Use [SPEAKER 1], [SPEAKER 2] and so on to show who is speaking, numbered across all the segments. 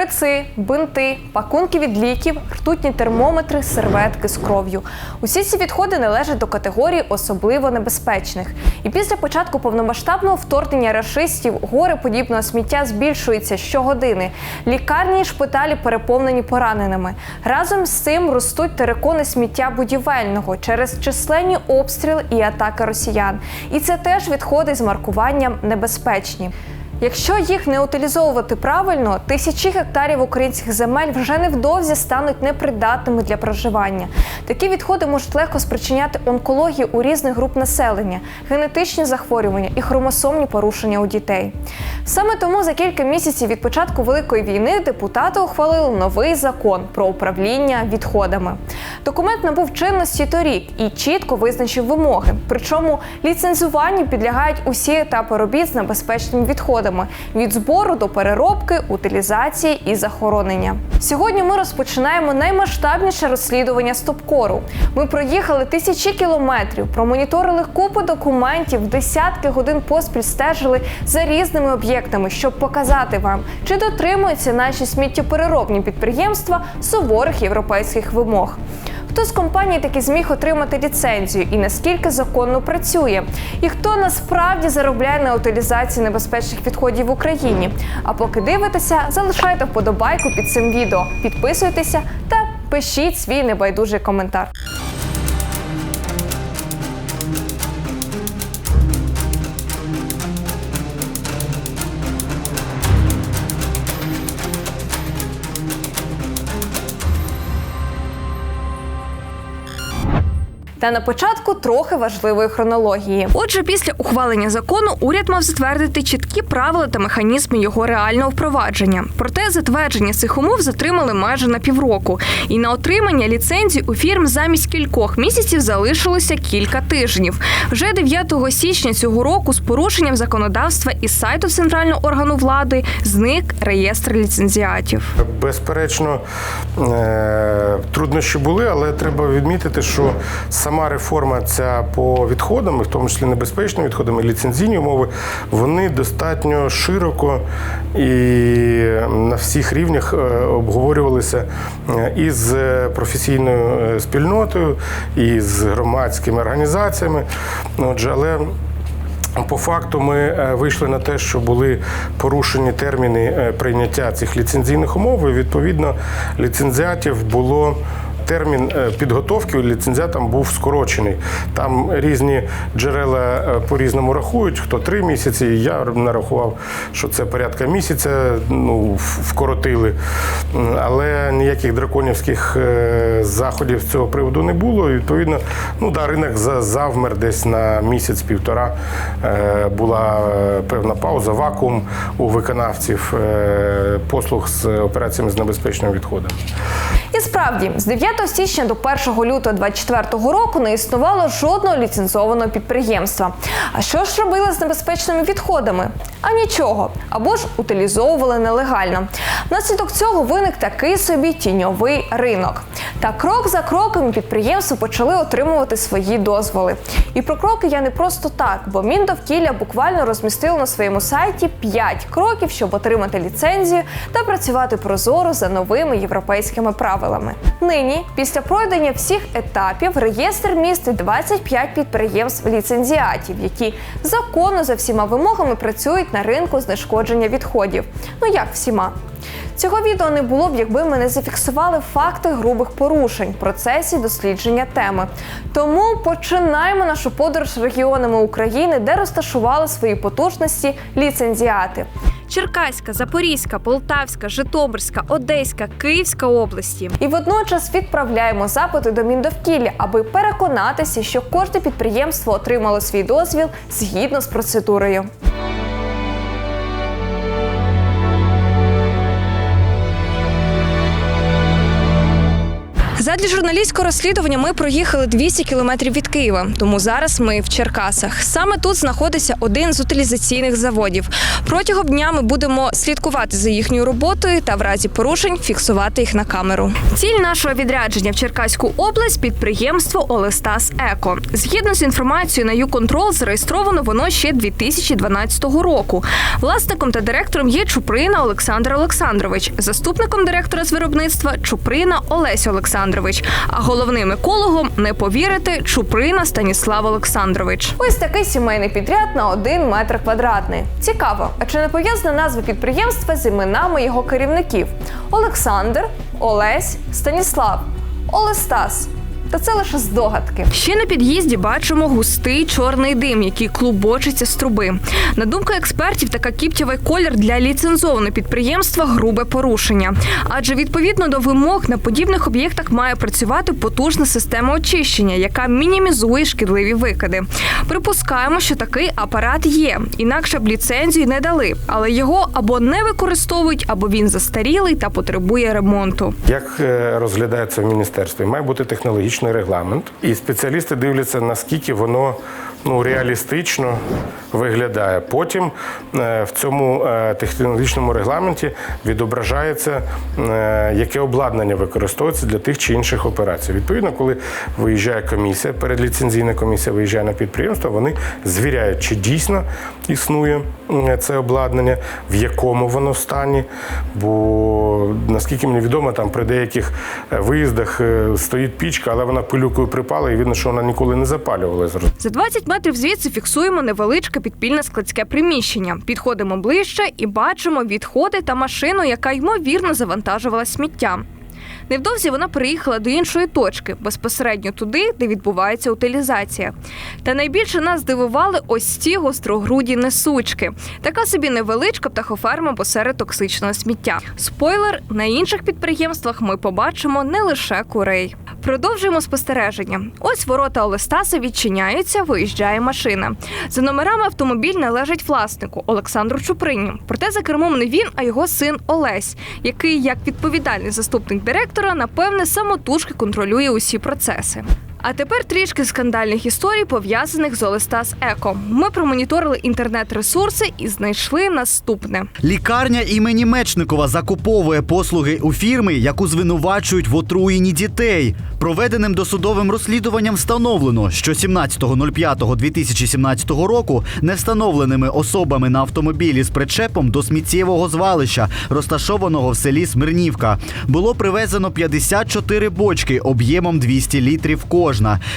[SPEAKER 1] шприци, бинти, пакунки від ліків, ртутні термометри, серветки з кров'ю. Усі ці відходи належать до категорії особливо небезпечних. І після початку повномасштабного вторгнення рашистів гори подібного сміття збільшується щогодини. Лікарні і шпиталі переповнені пораненими. Разом з цим ростуть терикони сміття будівельного через численні обстріли і атаки росіян. І це теж відходи з маркуванням небезпечні. Якщо їх не утилізовувати правильно, тисячі гектарів українських земель вже невдовзі стануть непридатними для проживання. Такі відходи можуть легко спричиняти онкологію у різних груп населення, генетичні захворювання і хромосомні порушення у дітей. Саме тому за кілька місяців від початку великої війни депутати ухвалили новий закон про управління відходами. Документ набув чинності торік і чітко визначив вимоги. Причому ліцензуванню підлягають усі етапи робіт з небезпечними відходами від збору до переробки, утилізації і захоронення. Сьогодні ми розпочинаємо наймасштабніше розслідування стопкору. Ми проїхали тисячі кілометрів, промоніторили купу документів, десятки годин поспіль стежили за різними об'єктами, щоб показати вам, чи дотримуються наші сміттєпереробні підприємства суворих європейських вимог. Хто з компаній таки зміг отримати ліцензію і наскільки законно працює? І хто насправді заробляє на утилізації небезпечних відходів в Україні? А поки дивитеся, залишайте вподобайку під цим відео, підписуйтеся та пишіть свій небайдужий коментар. Та на початку трохи важливої хронології. Отже, після ухвалення закону уряд мав затвердити чіткі правила та механізми його реального впровадження. Проте затвердження цих умов затримали майже на півроку. І на отримання ліцензій у фірм замість кількох місяців залишилося кілька тижнів. Вже 9 січня цього року з порушенням законодавства із сайту центрального органу влади зник реєстр ліцензіатів.
[SPEAKER 2] Безперечно, е, труднощі були, але треба відмітити, що сама реформа ця по відходам, в тому числі небезпечним відходам і ліцензійні умови, вони достатньо широко і на всіх рівнях е, обговорювалися е, із професійною е, спільнотою, і з громадськими організаціями. Отже, але по факту ми вийшли на те, що були порушені терміни прийняття цих ліцензійних умов. і Відповідно, ліцензіатів було. Термін е, підготовки ліцензіатам був скорочений. Там різні джерела е, по-різному рахують, хто три місяці. Я нарахував, що це порядка місяця, ну, вкоротили. Але ніяких драконівських е, заходів з цього приводу не було. І, відповідно, ну, да, ринок за- завмер десь на місяць-півтора. Була певна пауза, вакуум у виконавців послуг з операціями з небезпечними відходами.
[SPEAKER 1] І справді, з 9 січня до 1 лютого 2024 року не існувало жодного ліцензованого підприємства. А що ж робили з небезпечними відходами? А нічого, або ж утилізовували нелегально. Внаслідок цього виник такий собі тіньовий ринок. Та крок за кроком підприємства почали отримувати свої дозволи. І про кроки я не просто так, бо Міндовкілля буквально розмістило на своєму сайті 5 кроків, щоб отримати ліцензію та працювати прозоро за новими європейськими правилами. Нині, після пройдення всіх етапів, реєстр містить 25 підприємств ліцензіатів, які законно за всіма вимогами працюють на ринку знешкодження відходів. Ну як всіма? Цього відео не було б, якби ми не зафіксували факти грубих порушень в процесі дослідження теми. Тому починаємо нашу подорож регіонами України, де розташували свої потужності ліцензіати. Черкаська, Запорізька, Полтавська, Житомирська, Одеська, Київська області. І водночас відправляємо запити до Міндовкілля, аби переконатися, що кожне підприємство отримало свій дозвіл згідно з процедурою. Задля журналістського розслідування ми проїхали 200 кілометрів від Києва, тому зараз ми в Черкасах. Саме тут знаходиться один з утилізаційних заводів. Протягом дня ми будемо слідкувати за їхньою роботою та в разі порушень фіксувати їх на камеру. Ціль нашого відрядження в Черкаську область підприємство Олестас Еко. Згідно з інформацією на ЮКонтрол, зареєстровано воно ще 2012 року. Власником та директором є Чуприна Олександр Олександрович, заступником директора з виробництва Чуприна Олесь Олександрович. А головним екологом не повірити Чуприна Станіслав Олександрович. Ось такий сімейний підряд на один метр квадратний. Цікаво, а чи не пов'язана назва підприємства з іменами його керівників: Олександр, Олесь, Станіслав, Олестас. Та це лише здогадки. Ще на під'їзді бачимо густий чорний дим, який клубочиться з труби. На думку експертів, така кіптєвий колір для ліцензованого підприємства грубе порушення. Адже відповідно до вимог на подібних об'єктах має працювати потужна система очищення, яка мінімізує шкідливі викиди. Припускаємо, що такий апарат є, інакше б ліцензію не дали, але його або не використовують, або він застарілий та потребує ремонту.
[SPEAKER 2] Як е, розглядається в міністерстві? Має бути технологічний регламент, і спеціалісти дивляться, наскільки воно ну, реалістично виглядає. Потім е, в цьому е, технологічному регламенті відображається, е, яке обладнання використовується для тих чи інших операцій. Відповідно, коли виїжджає комісія, передліцензійна комісія виїжджає на підприємство, вони звіряють, чи дійсно існує це обладнання, в якому воно стані. Бо наскільки мені відомо, там при деяких виїздах стоїть пічка, але вона пилюкою припала, і видно, що вона ніколи не запалювалася.
[SPEAKER 1] За 20 метрів звідси фіксуємо невеличке підпільне складське приміщення. Підходимо ближче і бачимо відходи та машину, яка ймовірно завантажувала сміття. Невдовзі вона переїхала до іншої точки, безпосередньо туди, де відбувається утилізація. Та найбільше нас здивували ось ці гострогруді несучки. Така собі невеличка птахоферма посеред токсичного сміття. Спойлер: на інших підприємствах ми побачимо не лише курей. Продовжуємо спостереження. Ось ворота Олестаса відчиняються, виїжджає машина. За номерами автомобіль належить власнику Олександру Чуприні. Проте за кермом не він, а його син Олесь, який, як відповідальний заступник директора, напевне, самотужки контролює усі процеси. А тепер трішки скандальних історій, пов'язаних з Олестас Еко. Ми промоніторили інтернет-ресурси і знайшли наступне.
[SPEAKER 3] Лікарня імені Мечникова закуповує послуги у фірми, яку звинувачують в отруєнні дітей. Проведеним досудовим розслідуванням встановлено, що 17.05.2017 року невстановленими особами на автомобілі з причепом до сміттєвого звалища, розташованого в селі Смирнівка, було привезено 54 бочки об'ємом 200 літрів кожна,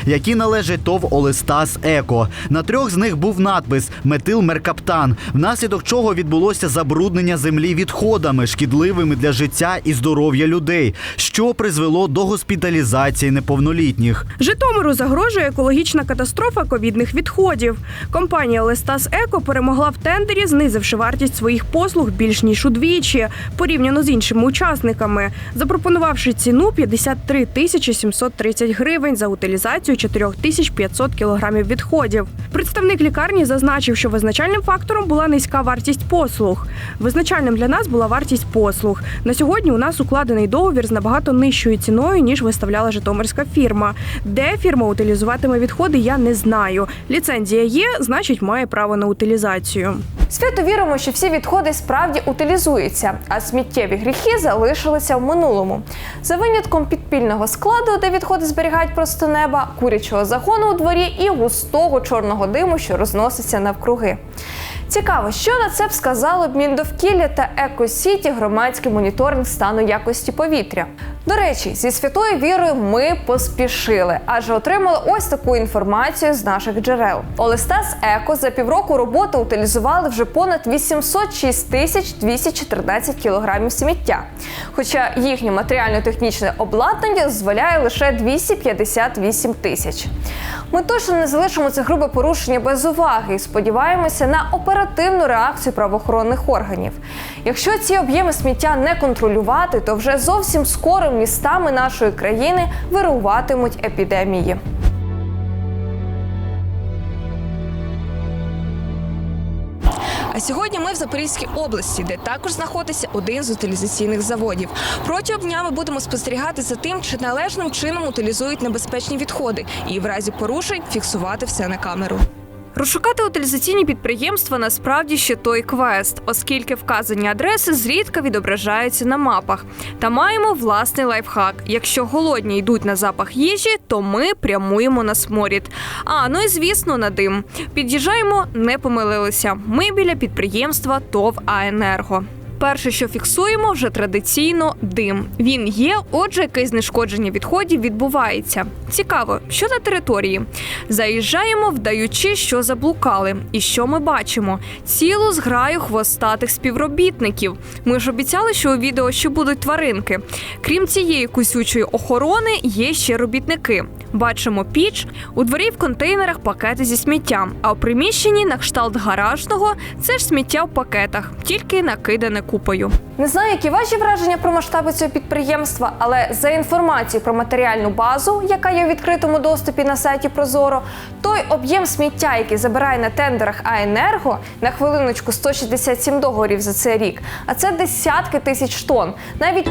[SPEAKER 3] які належать ТОВ Олестас Еко. На трьох з них був надпис Метилмеркаптан, внаслідок чого відбулося забруднення землі відходами, шкідливими для життя і здоров'я людей, що призвело до госпіталізації неповнолітніх.
[SPEAKER 4] Житомиру загрожує екологічна катастрофа ковідних відходів. Компанія Лестас Еко перемогла в тендері, знизивши вартість своїх послуг більш ніж удвічі, порівняно з іншими учасниками, запропонувавши ціну 53 тисячі 730 гривень за утилізацію 4500 кілограмів відходів. Представник лікарні зазначив, що визначальним фактором була низька вартість послуг. Визначальним для нас була вартість послуг. На сьогодні у нас укладений договір з набагато нижчою ціною ніж виставляла Житомирська фірма. Де фірма утилізуватиме відходи, я не знаю. Ліцензія є, значить, має право на утилізацію.
[SPEAKER 1] Свято віримо, що всі відходи справді утилізуються, а сміттєві гріхи залишилися в минулому. За винятком підпільного складу, де відходи зберігають просто неба, курячого загону у дворі і густого чорного диму, що розноситься навкруги. Цікаво, що на це б сказало б Міндовкілля та Екосіті громадський моніторинг стану якості повітря. До речі, зі святою вірою ми поспішили, адже отримали ось таку інформацію з наших джерел. Олестас Еко за півроку роботи утилізували вже понад 806 тисяч 214 кілограмів сміття. Хоча їхнє матеріально-технічне обладнання дозволяє лише 258 тисяч. Ми точно не залишимо це грубе порушення без уваги і сподіваємося на оперативну реакцію правоохоронних органів. Якщо ці об'єми сміття не контролювати, то вже зовсім скоро містами нашої країни вируватимуть епідемії. А сьогодні ми в Запорізькій області, де також знаходиться один з утилізаційних заводів. Протягом дня ми будемо спостерігати за тим, чи належним чином утилізують небезпечні відходи, і в разі порушень фіксувати все на камеру. Розшукати утилізаційні підприємства насправді ще той квест, оскільки вказані адреси зрідка відображаються на мапах. Та маємо власний лайфхак. Якщо голодні йдуть на запах їжі, то ми прямуємо на сморід. А ну і звісно, на дим. Під'їжджаємо, не помилилися. Ми біля підприємства ТОВ АЕНЕРГО. Перше, що фіксуємо, вже традиційно дим. Він є, отже, яке знешкодження відходів відбувається. Цікаво, що на території. Заїжджаємо, вдаючи, що заблукали. І що ми бачимо? Цілу зграю хвостатих співробітників. Ми ж обіцяли, що у відео ще будуть тваринки. Крім цієї кусючої охорони, є ще робітники. Бачимо піч, у дворі в контейнерах пакети зі сміттям, а у приміщенні на кшталт гаражного це ж сміття в пакетах, тільки накидане купою. Не знаю, які ваші враження про масштаби цього підприємства, але за інформацією про матеріальну базу, яка є у відкритому доступі на сайті Прозоро, той об'єм сміття, який забирає на тендерах АЕНЕРГО, на хвилиночку 167 договорів за цей рік, а це десятки тисяч тонн. Навіть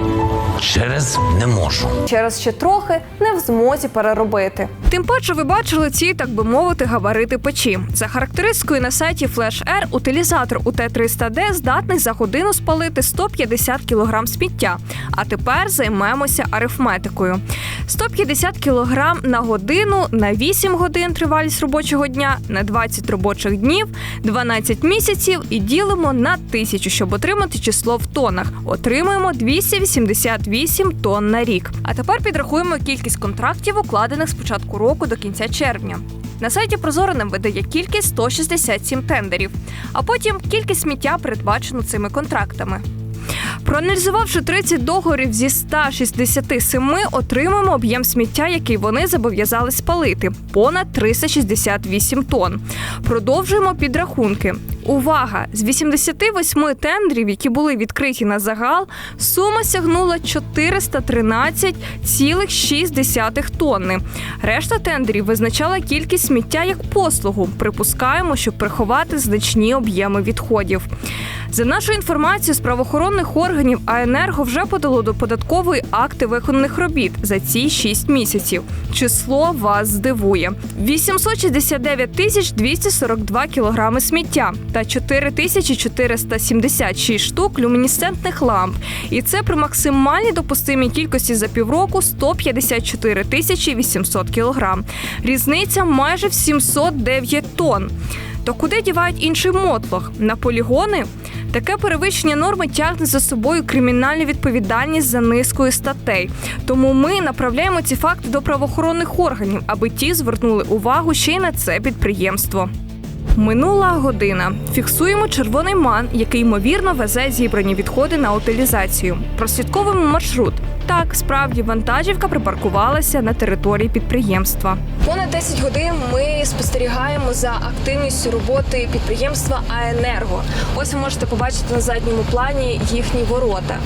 [SPEAKER 5] Через не можу.
[SPEAKER 1] через ще трохи не в змозі переробити. Тим паче ви бачили ці, так би мовити, габарити печі. За характеристикою на сайті Flash Air утилізатор УТ-300D здатний за годину спалити 150 кг сміття. А тепер займемося арифметикою. 150 кг на годину на 8 годин тривалість робочого дня, на 20 робочих днів, 12 місяців і ділимо на тисячу, щоб отримати число в тоннах. Отримуємо 288 тонн на рік. А тепер підрахуємо кількість контрактів, укладених з початку року до кінця червня. На сайті Прозоро нам видає кількість 167 тендерів, а потім кількість сміття передбачено цими контрактами. Проаналізувавши 30 договорів зі 167, отримаємо об'єм сміття, який вони зобов'язали спалити понад 368 тонн. Продовжуємо підрахунки. Увага! З 88 тендерів, які були відкриті на загал, сума сягнула 413,6 тонни. Решта тендерів визначала кількість сміття як послугу. Припускаємо, щоб приховати значні об'єми відходів. За нашою інформацією з правоохоронних органів АЕНЕРГО вже подало до податкової акти виконаних робіт за ці 6 місяців. Число вас здивує: 869 тисяч 242 кілограми сміття та 4476 штук люмінесцентних ламп. І це при максимальній допустимій кількості за півроку 154 тисячі 800 кілограм. Різниця майже в 709 тонн. То куди дівають інший мотлох? На полігони? Таке перевищення норми тягне за собою кримінальну відповідальність за низкою статей. Тому ми направляємо ці факти до правоохоронних органів, аби ті звернули увагу ще й на це підприємство. Минула година. Фіксуємо червоний ман, який ймовірно везе зібрані відходи на утилізацію. Прослідковуємо маршрут. Так, справді вантажівка припаркувалася на території підприємства. Понад 10 годин ми спостерігаємо за активністю роботи підприємства АЕНЕРГО. Ось ви можете побачити на задньому плані їхні ворота.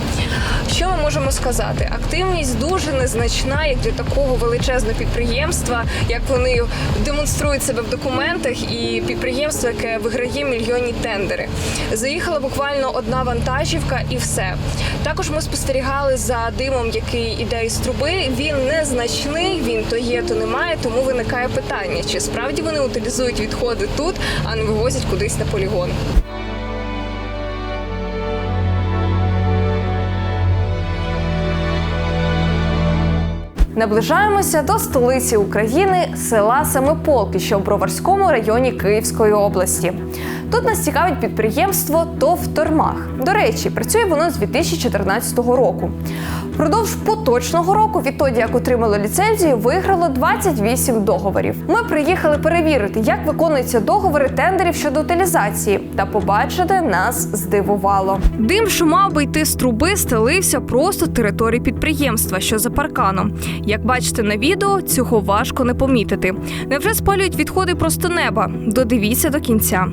[SPEAKER 1] Що ми можемо сказати? Активність дуже незначна, як для такого величезного підприємства, як вони демонструють себе в документах, і підприємство, яке виграє мільйонні тендери. Заїхала буквально одна вантажівка, і все. Також ми спостерігали за димом, який іде із труби. Він незначний, він то є, то немає. Тому виникає питання, чи справді вони утилізують відходи тут, а не вивозять кудись на полігон. Наближаємося до столиці України, села Семиполки, що в Броварському районі Київської області. Тут нас цікавить підприємство ТОВ Тормах. До речі, працює воно з 2014 року. Впродовж поточного року, відтоді як отримало ліцензію, виграло 28 договорів. Ми приїхали перевірити, як виконуються договори тендерів щодо утилізації, та побачити нас здивувало. Дим, що мав би йти з труби, стелився просто території підприємства, що за парканом. Як бачите на відео, цього важко не помітити. Невже спалюють відходи просто неба? Додивіться до кінця.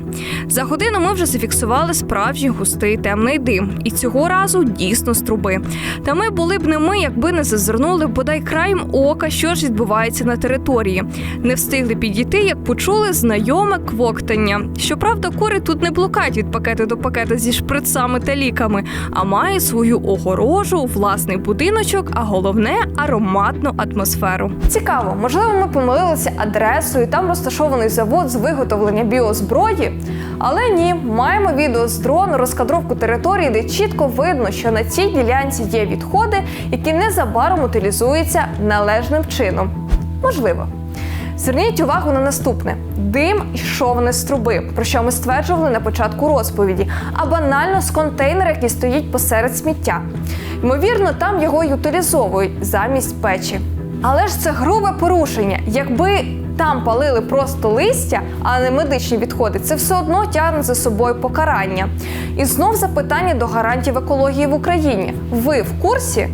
[SPEAKER 1] За годину ми вже зафіксували справжній густий темний дим, і цього разу дійсно з труби. Та ми були
[SPEAKER 4] були б не ми, якби не зазирнули бодай краєм ока, що ж відбувається на території. Не встигли підійти, як почули знайоме квоктання. Щоправда, кури тут не блукають від пакета до пакета зі шприцами та ліками, а мають свою огорожу, власний будиночок, а головне ароматну атмосферу.
[SPEAKER 1] Цікаво, можливо, ми помилилися адресою. Там розташований завод з виготовлення біозброї. Але ні, маємо відео з дрону, розкадровку території, де чітко видно, що на цій ділянці є відходи, які незабаром утилізуються належним чином. Можливо. Зверніть увагу на наступне: дим йшов не з труби, про що ми стверджували на початку розповіді, а банально з контейнера, який стоїть посеред сміття. Ймовірно, там його й утилізовують замість печі. Але ж це грубе порушення. Якби там палили просто листя, а не медичні відходи, це все одно тягне за собою покарання. І знов запитання до гарантів екології в Україні. Ви в курсі?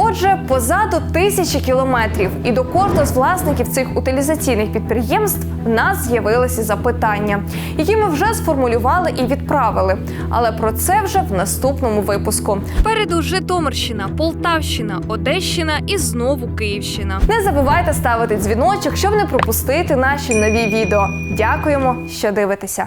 [SPEAKER 1] Отже, позаду тисячі кілометрів, і до кожного з власників цих утилізаційних підприємств в нас з'явилися запитання, які ми вже сформулювали і відправили. Але про це вже в наступному випуску.
[SPEAKER 4] Переду Житомирщина, Полтавщина, Одещина і знову Київщина.
[SPEAKER 1] Не забувайте ставити дзвіночок, щоб не пропустити наші нові відео. Дякуємо, що дивитеся.